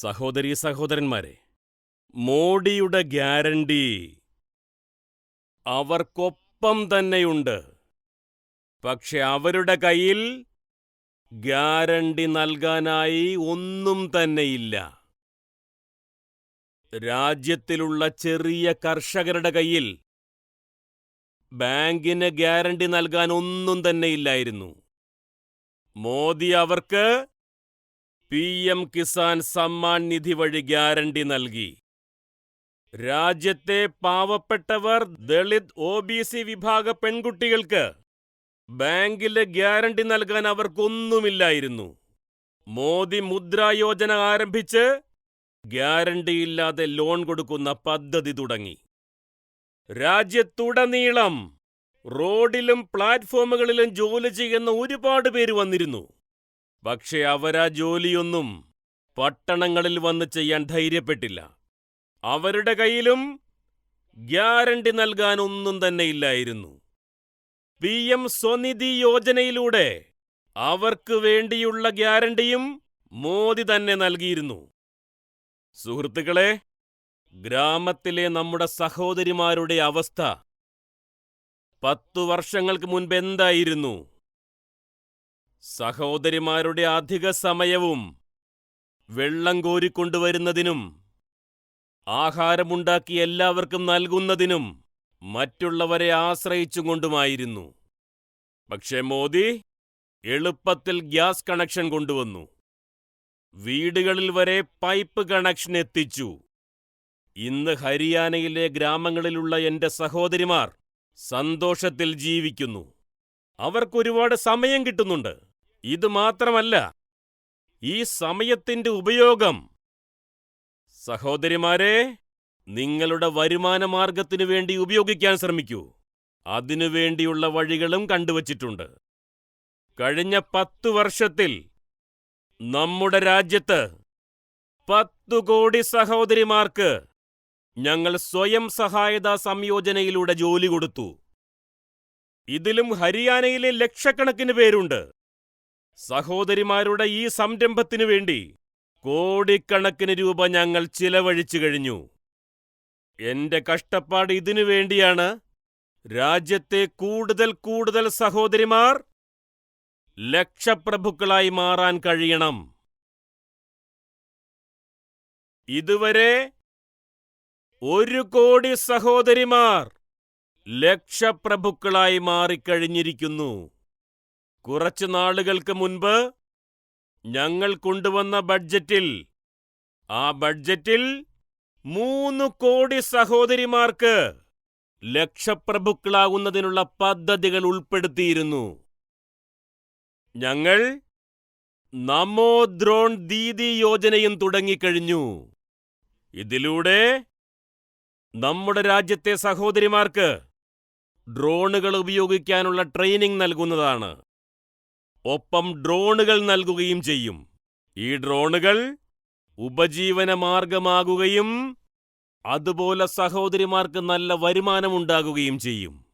സഹോദരീ സഹോദരന്മാരെ മോഡിയുടെ ഗ്യാരണ്ടി അവർക്കൊപ്പം തന്നെയുണ്ട്. പക്ഷെ അവരുടെ കയ്യിൽ ഗ്യാരണ്ടി നൽകാനായി ഒന്നും തന്നെയില്ല. രാജ്യത്തിലുള്ള ചെറിയ കർഷകരുടെ കയ്യിൽ ബാങ്കിന് ഗ്യാരണ്ടി നൽകാൻ ഒന്നും തന്നെയില്ലായിരുന്നു. മോദി അവർക്ക് പി എം കിസാൻ സമ്മാൻ നിധി വഴി ഗ്യാരണ്ടി നൽകി. രാജ്യത്തെ പാവപ്പെട്ടവർ ദളിത് ഒ ബി സി വിഭാഗ പെൺകുട്ടികൾക്ക് ബാങ്കിലെ ഗ്യാരണ്ടി നൽകാൻ അവർക്കൊന്നുമില്ലായിരുന്നു. മോദി മുദ്രാ യോജന ആരംഭിച്ച് ഗ്യാരണ്ടിയില്ലാതെ ലോൺ കൊടുക്കുന്ന പദ്ധതി തുടങ്ങി. രാജ്യത്തുടനീളം റോഡിലും പ്ലാറ്റ്ഫോമുകളിലും ജോലി ചെയ്യുന്ന ഒരുപാട് പേര് വന്നിരുന്നു. പക്ഷെ അവരാ ജോലിയൊന്നും പട്ടണങ്ങളിൽ വന്ന് ചെയ്യാൻ ധൈര്യപ്പെട്ടില്ല. അവരുടെ കയ്യിലും ഗ്യാരണ്ടി നൽകാൻ ഒന്നും തന്നെ ഇല്ലായിരുന്നു. പി എം സ്വനിധി യോജനയിലൂടെ അവർക്ക് വേണ്ടിയുള്ള ഗ്യാരണ്ടിയും മോദി തന്നെ നൽകിയിരുന്നു. സുഹൃത്തുക്കളെ ഗ്രാമത്തിലെ നമ്മുടെ സഹോദരിമാരുടെ അവസ്ഥ പത്തു വർഷങ്ങൾക്ക് മുൻപ് എന്തായിരുന്നു? സഹോദരിമാരുടെ അധിക സമയവും വെള്ളം കോരിക്കൊണ്ടുവരുന്നതിനും ആഹാരമുണ്ടാക്കി എല്ലാവർക്കും നൽകുന്നതിനും മറ്റുള്ളവരെ ആശ്രയിച്ചുകൊണ്ടുമായിരുന്നു. പക്ഷേ മോദി എളുപ്പത്തിൽ ഗ്യാസ് കണക്ഷൻ കൊണ്ടുവന്നു. വീടുകളിൽ വരെ പൈപ്പ് കണക്ഷൻ എത്തിച്ചു. ഇന്ന് ഹരിയാനയിലെ ഗ്രാമങ്ങളിലുള്ള എന്റെ സഹോദരിമാർ സന്തോഷത്തിൽ ജീവിക്കുന്നു. അവർക്കൊരുപാട് സമയം കിട്ടുന്നുണ്ട്. ഇത് മാത്രമല്ല ഈ സമയത്തിന്റെ ഉപയോഗം. സഹോദരിമാരെ നിങ്ങളുടെ വരുമാന മാർഗത്തിനു വേണ്ടി ഉപയോഗിക്കാൻ ശ്രമിക്കൂ. അതിനുവേണ്ടിയുള്ള വഴികളും കണ്ടുവച്ചിട്ടുണ്ട്. കഴിഞ്ഞ പത്തു വർഷത്തിൽ നമ്മുടെ രാജ്യത്ത് പത്തു കോടി സഹോദരിമാർക്ക് ഞങ്ങൾ സ്വയം സഹായതാ സംയോജനയിലൂടെ ജോലി കൊടുത്തു. ഇതിലും ഹരിയാനയിലെ ലക്ഷക്കണക്കിന് പേരുണ്ട്. സഹോദരിമാരുടെ ഈ സംരംഭത്തിനു വേണ്ടി കോടിക്കണക്കിന് രൂപ ഞങ്ങൾ ചിലവഴിച്ചു കഴിഞ്ഞു. എന്റെ കഷ്ടപ്പാട് ഇതിനു വേണ്ടിയാണ് രാജ്യത്തെ കൂടുതൽ കൂടുതൽ സഹോദരിമാർ ലക്ഷപ്രഭുക്കളായി മാറാൻ കഴിയണം. ഇതുവരെ ഒരു കോടി സഹോദരിമാർ ലക്ഷപ്രഭുക്കളായി മാറിക്കഴിഞ്ഞിരിക്കുന്നു. കുറച്ചു നാളുകൾക്ക് മുൻപ് ഞങ്ങൾ കൊണ്ടുവന്ന ബഡ്ജറ്റിൽ ആ ബഡ്ജറ്റിൽ മൂന്ന് കോടി സഹോദരിമാർക്ക് ലക്ഷപ്രഭുക്കളാകുന്നതിനുള്ള പദ്ധതികൾ ഉൾപ്പെടുത്തിയിരുന്നു. ഞങ്ങൾ നമോ ദ്രോൺ ദീദി യോജനയും തുടങ്ങിക്കഴിഞ്ഞു. ഇതിലൂടെ നമ്മുടെ രാജ്യത്തെ സഹോദരിമാർക്ക് ഡ്രോണുകൾ ഉപയോഗിക്കാനുള്ള ട്രെയിനിംഗ് നൽകുന്നതാണ്. ഒപ്പം ഡ്രോണുകൾ നൽകുകയും ചെയ്യും. ഈ ഡ്രോണുകൾ ഉപജീവന മാർഗമാകുകയും അതുപോലെ സഹോദരിമാർക്ക് നല്ല വരുമാനമുണ്ടാകുകയും ചെയ്യും.